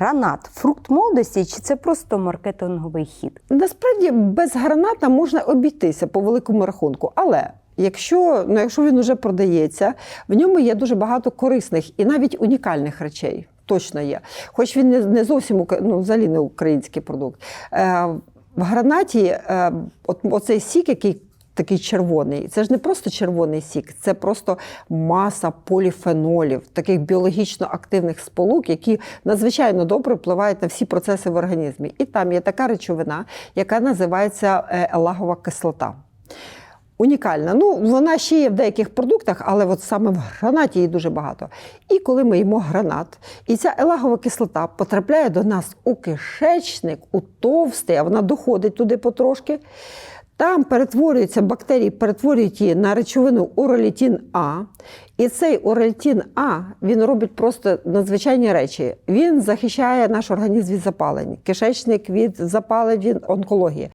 Гранат, фрукт молодості, чи це просто маркетинговий хід? Насправді без граната можна обійтися по великому рахунку, але. Якщо, ну, якщо він вже продається, в ньому є дуже багато корисних і навіть унікальних речей. Точно є. Хоч він не, зовсім ну, взагалі не український продукт. Е, в гранаті е, от, оцей сік, який такий червоний, це ж не просто червоний сік, це просто маса поліфенолів, таких біологічно активних сполук, які надзвичайно добре впливають на всі процеси в організмі. І там є така речовина, яка називається елагова кислота. Унікальна. Ну, вона ще є в деяких продуктах, але от саме в гранаті її дуже багато. І коли ми їмо гранат, і ця елагова кислота потрапляє до нас у кишечник, у товстий, а вона доходить туди потрошки. Там перетворюються бактерії, перетворюють її на речовину уролітін А. І цей уролітін А він робить просто надзвичайні речі. Він захищає наш організм від запалень, кишечник від запалень від онкології.